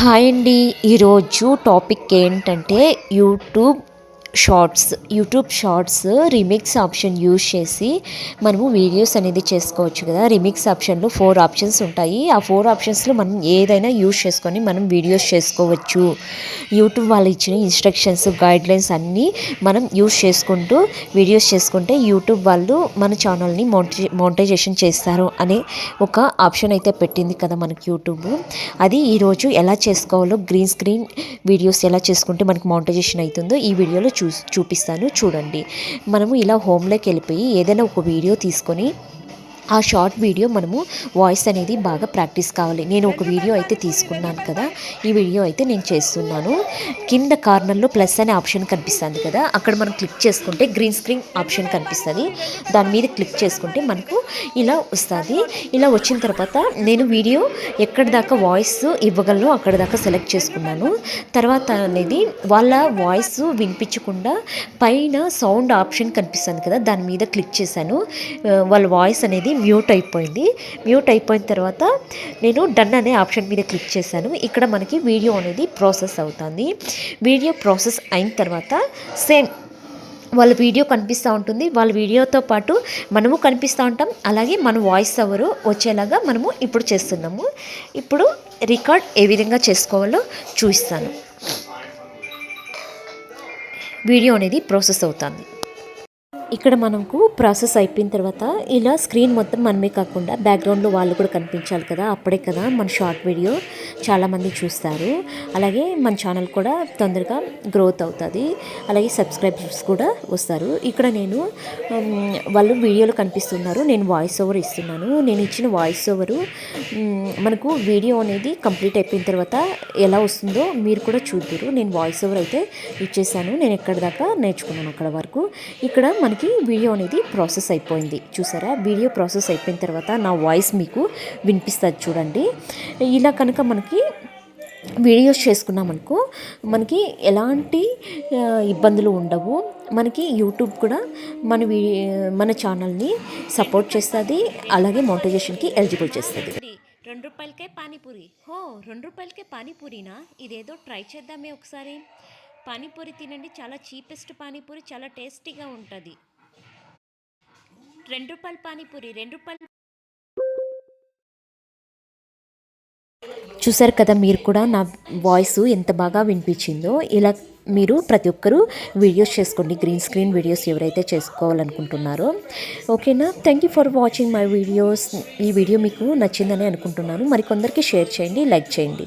Hi అండి. ఈరోజు topic ఏంటంటే YouTube shorts YouTube shorts remix option use చేసి మనము వీడియోస్ అనేది చేసుకోవచ్చు కదా. రిమిక్స్ ఆప్షన్లో ఫోర్ ఆప్షన్స్ ఉంటాయి. ఆ ఫోర్ ఆప్షన్స్లో మనం ఏదైనా యూజ్ చేసుకొని మనం వీడియోస్ చేసుకోవచ్చు. యూట్యూబ్ వాళ్ళు ఇచ్చిన ఇన్స్ట్రక్షన్స్ గైడ్లైన్స్ అన్నీ మనం యూజ్ చేసుకుంటూ వీడియోస్ చేసుకుంటే యూట్యూబ్ వాళ్ళు మన ఛానల్ని మోనిటై మోనిటైజేషన్ చేస్తారు అనే ఒక ఆప్షన్ అయితే పెట్టింది కదా మనకి యూట్యూబ్. అది ఈరోజు ఎలా చేసుకోవాలో గ్రీన్ స్క్రీన్ వీడియోస్ ఎలా చేసుకుంటే మనకి మోనిటైజేషన్ అవుతుందో ఈ వీడియోలో చూ చూపిస్తాను. చూడండి. మనము ఇలా హోమ్లోకి వెళ్ళిపోయి ఏదైనా ఒక వీడియో తీసుకొని ఆ షార్ట్ వీడియో మనము వాయిస్ అనేది బాగా ప్రాక్టీస్ కావాలి. నేను ఒక వీడియో అయితే తీసుకున్నాను కదా ఈ వీడియో అయితే నేను చేస్తున్నాను. కింద కార్నర్లో ప్లస్ అనే ఆప్షన్ కనిపిస్తుంది కదా అక్కడ మనం క్లిక్ చేసుకుంటే గ్రీన్ స్క్రీన్ ఆప్షన్ కనిపిస్తుంది. దాని మీద క్లిక్ చేసుకుంటే మనకు ఇలా వస్తుంది. ఇలా వచ్చిన తర్వాత నేను వీడియో ఎక్కడి దాకా వాయిస్ ఇవ్వగలను అక్కడ దాకా సెలెక్ట్ చేసుకున్నాను. తర్వాత అనేది వాళ్ళ వాయిస్ వినిపించకుండా పైన సౌండ్ ఆప్షన్ కనిపిస్తుంది కదా దాని మీద క్లిక్ చేశాను. వాళ్ళ వాయిస్ అనేది మ్యూట్ అయిపోయింది. మ్యూట్ అయిపోయిన తర్వాత నేను డన్ అనే ఆప్షన్ మీద క్లిక్ చేశాను. ఇక్కడ మనకి వీడియో అనేది ప్రాసెస్ అవుతుంది. వీడియో ప్రాసెస్ అయిన తర్వాత సేమ్ వాళ్ళ వీడియో కనిపిస్తూ ఉంటుంది. వాళ్ళ వీడియోతో పాటు మనము కనిపిస్తూ ఉంటాం. అలాగే మన వాయిస్ ఎవరు వచ్చేలాగా మనము ఇప్పుడు చేస్తున్నాము. ఇప్పుడు రికార్డ్ ఏ విధంగా చేసుకోవాలో చూపిస్తాను. వీడియో అనేది ప్రాసెస్ అవుతుంది. ఇక్కడ మనకు ప్రాసెస్ అయిపోయిన తర్వాత ఇలా స్క్రీన్ మొత్తం మనమే కాకుండా బ్యాక్గ్రౌండ్లో వాళ్ళు కూడా కనిపించాలి కదా అప్పుడే కదా మన షార్ట్ వీడియో చాలామంది చూస్తారు. అలాగే మన ఛానల్ కూడా తొందరగా గ్రోత్ అవుతుంది. అలాగే సబ్స్క్రైబర్స్ కూడా వస్తారు. ఇక్కడ నేను వాళ్ళు వీడియోలో కనిపిస్తున్నారు. నేను వాయిస్ ఓవర్ ఇస్తున్నాను. నేను ఇచ్చిన వాయిస్ ఓవరు మనకు వీడియో అనేది కంప్లీట్ అయిపోయిన తర్వాత ఎలా వస్తుందో మీరు కూడా చూద్దరు. నేను వాయిస్ ఓవర్ అయితే ఇచ్చేసాను. నేను ఎక్కడి దాకా నేర్చుకున్నాను అక్కడ వరకు. ఇక్కడ మనకి వీడియో అనేది ప్రాసెస్ అయిపోయింది. చూసారా? వీడియో ప్రాసెస్ అయిపోయిన తర్వాత నా వాయిస్ మీకు వినిపిస్తుంది చూడండి. ఇలా కనుక మనకి వీడియోస్ చేసుకున్నామనుకో మనకి ఎలాంటి ఇబ్బందులు ఉండవు. మనకి యూట్యూబ్ కూడా మన వీ మన ఛానల్ని సపోర్ట్ చేస్తుంది. అలాగే మోటివేషన్కి ఎలిజిబుల్ చేస్తుంది. రెండు రూపాయలకే పానీపూరి. హో రెండు రూపాయలకే పానీపూరినా? ఇదేదో ట్రై చేద్దామే ఒకసారి. పానీపూరి తినండి. చాలా చీపెస్ట్ పానీపూరి చాలా టేస్టీగా ఉంటుంది. రెండు రూపాయల పానీపూరి రెండు రూపాయల చూసారు కదా మీరు కూడా నా వాయిస్ ఎంత బాగా వినిపించిందో. ఇలా మీరు ప్రతి ఒక్కరూ వీడియోస్ చేసుకోండి. గ్రీన్ స్క్రీన్ వీడియోస్ ఎవరైతే చేసుకోవాలనుకుంటున్నారో. ఓకేనా? Thank you for watching my videos ఈ వీడియో మీకు నచ్చిందని అనుకుంటున్నాను. మరి కొందరికి షేర్ చేయండి లైక్ చేయండి.